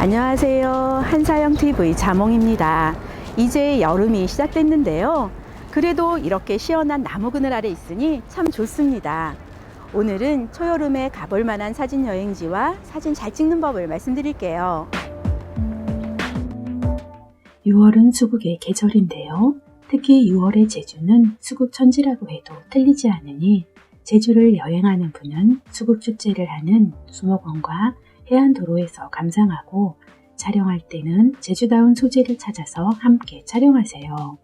안녕하세요. 한사영 TV 자몽입니다. 이제 여름이 시작됐는데요. 그래도 이렇게 시원한 나무 그늘 아래 있으니 참 좋습니다. 오늘은 초여름에 가볼 만한 사진 여행지와 사진 잘 찍는 법을 말씀드릴게요. 6월은 수국의 계절인데요. 특히 6월의 제주는 수국 천지라고 해도 틀리지 않으니 제주를 여행하는 분은 수국 축제를 하는 수목원과 해안도로에서 감상하고 촬영할 때는 제주다운 소재를 찾아서 함께 촬영하세요.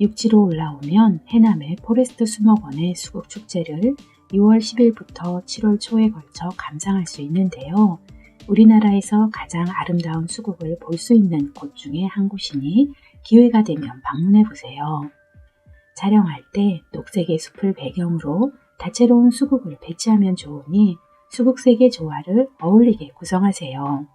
육지로 올라오면 해남의 포레스트 수목원의 수국 축제를 6월 10일부터 7월 초에 걸쳐 감상할 수 있는데요. 우리나라에서 가장 아름다운 수국을 볼 수 있는 곳 중에 한 곳이니 기회가 되면 방문해 보세요. 촬영할 때 녹색의 숲을 배경으로 다채로운 수국을 배치하면 좋으니 수국색의 조화를 어울리게 구성하세요.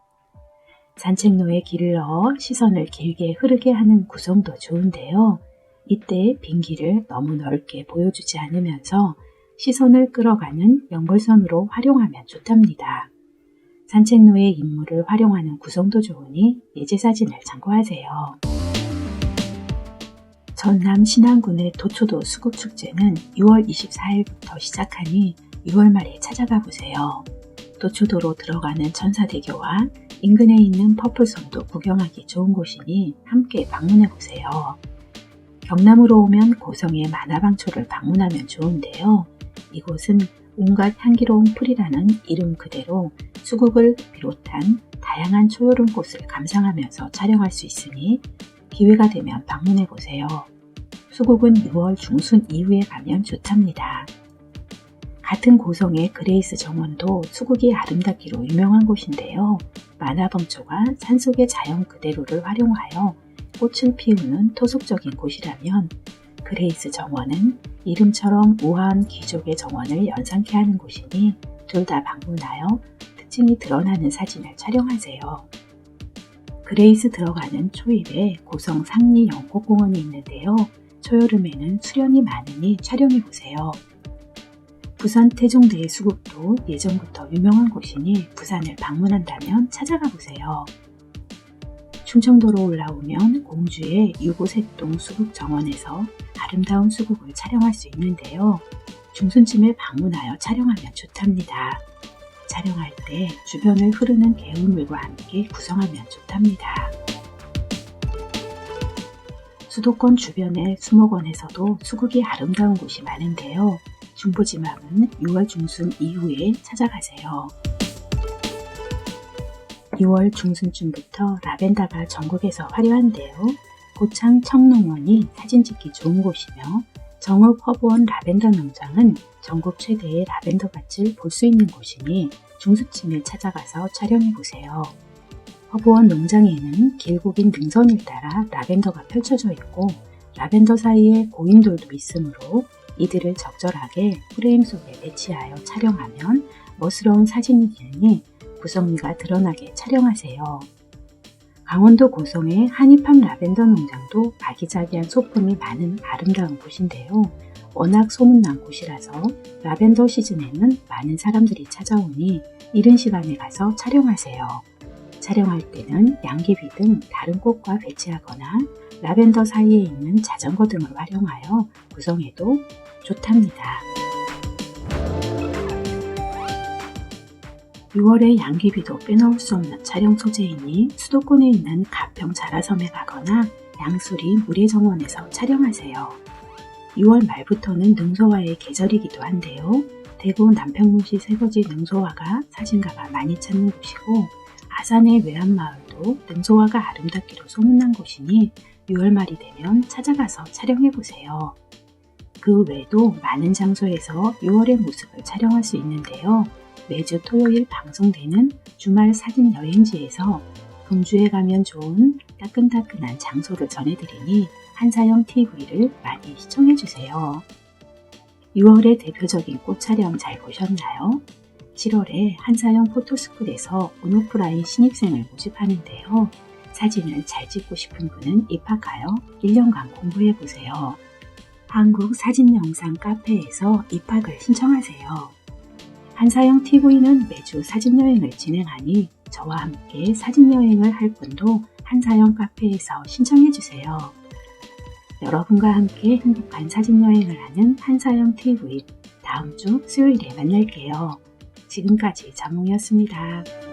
산책로에 길을 넣어 시선을 길게 흐르게 하는 구성도 좋은데요. 이때 빈 길을 너무 넓게 보여주지 않으면서 시선을 끌어가는 연결선으로 활용하면 좋답니다. 산책로의 인물을 활용하는 구성도 좋으니 예제 사진을 참고하세요. 전남 신안군의 도초도 수국축제는 6월 24일부터 시작하니 6월 말에 찾아가 보세요. 도초도로 들어가는 천사대교와 인근에 있는 퍼플섬도 구경하기 좋은 곳이니 함께 방문해 보세요. 경남으로 오면 고성의 만화방초를 방문하면 좋은데요. 이곳은 온갖 향기로운 풀이라는 이름 그대로 수국을 비롯한 다양한 초여름 꽃을 감상하면서 촬영할 수 있으니 기회가 되면 방문해 보세요. 수국은 6월 중순 이후에 가면 좋답니다. 같은 고성의 그레이스 정원도 수국이 아름답기로 유명한 곳인데요. 만화봉초가 산속의 자연 그대로를 활용하여 꽃을 피우는 토속적인 곳이라면 그레이스 정원은 이름처럼 우아한 귀족의 정원을 연상케 하는 곳이니 둘 다 방문하여 특징이 드러나는 사진을 촬영하세요. 그레이스 들어가는 초입에 고성 상리 영꽃공원이 있는데요. 초여름에는 수련이 많으니 촬영해보세요. 부산 태종대의 수국도 예전부터 유명한 곳이니 부산을 방문한다면 찾아가 보세요. 충청도로 올라오면 공주의 유고색동 수국 정원에서 아름다운 수국을 촬영할 수 있는데요. 중순쯤에 방문하여 촬영하면 좋답니다. 촬영할 때 주변을 흐르는 개울물과 함께 구성하면 좋답니다. 수도권 주변의 수목원에서도 수국이 아름다운 곳이 많은데요. 중부지방은 6월 중순 이후에 찾아가세요. 6월 중순쯤부터 라벤더가 전국에서 화려한데요. 고창 청농원이 사진 찍기 좋은 곳이며 정읍 허브원 라벤더 농장은 전국 최대의 라벤더 밭을 볼 수 있는 곳이니 중수쯤에 찾아가서 촬영해 보세요. 허브원 농장에는 길고 긴 능선을 따라 라벤더가 펼쳐져 있고 라벤더 사이에 고인돌도 있으므로 이들을 적절하게 프레임 속에 배치하여 촬영하면 멋스러운 사진이 되니 구성미가 드러나게 촬영하세요. 강원도 고성의 한입함 라벤더 농장도 아기자기한 소품이 많은 아름다운 곳인데요. 워낙 소문난 곳이라서 라벤더 시즌에는 많은 사람들이 찾아오니 이른 시간에 가서 촬영하세요. 촬영할 때는 양귀비 등 다른 꽃과 배치하거나 라벤더 사이에 있는 자전거 등을 활용하여 구성해도 좋답니다. 6월에 양귀비도 빼놓을 수 없는 촬영 소재이니 수도권에 있는 가평 자라섬에 가거나 양수리 물의정원에서 촬영하세요. 6월 말부터는 능소화의 계절이기도 한데요. 대구 남평문시 새거지 능소화가 사진가가 많이 찾는 곳이고 아산의 외암마을도 능소화가 아름답기로 소문난 곳이니 6월 말이 되면 찾아가서 촬영해 보세요. 그 외에도 많은 장소에서 6월의 모습을 촬영할 수 있는데요. 매주 토요일 방송되는 주말 사진 여행지에서 금주에 가면 좋은 따끈따끈한 장소를 전해드리니 한사영 TV를 많이 시청해 주세요. 6월의 대표적인 꽃 촬영 잘 보셨나요? 7월에 한사영 포토스쿨에서 온오프라인 신입생을 모집하는데요. 사진을 잘 찍고 싶은 분은 입학하여 1년간 공부해 보세요. 한국 사진 영상 카페에서 입학을 신청하세요. 한사영 TV는 매주 사진 여행을 진행하니 저와 함께 사진 여행을 할 분도 한사영 카페에서 신청해 주세요. 여러분과 함께 행복한 사진 여행을 하는 한사영 TV 다음 주 수요일에 만날게요. 지금까지 자몽이었습니다.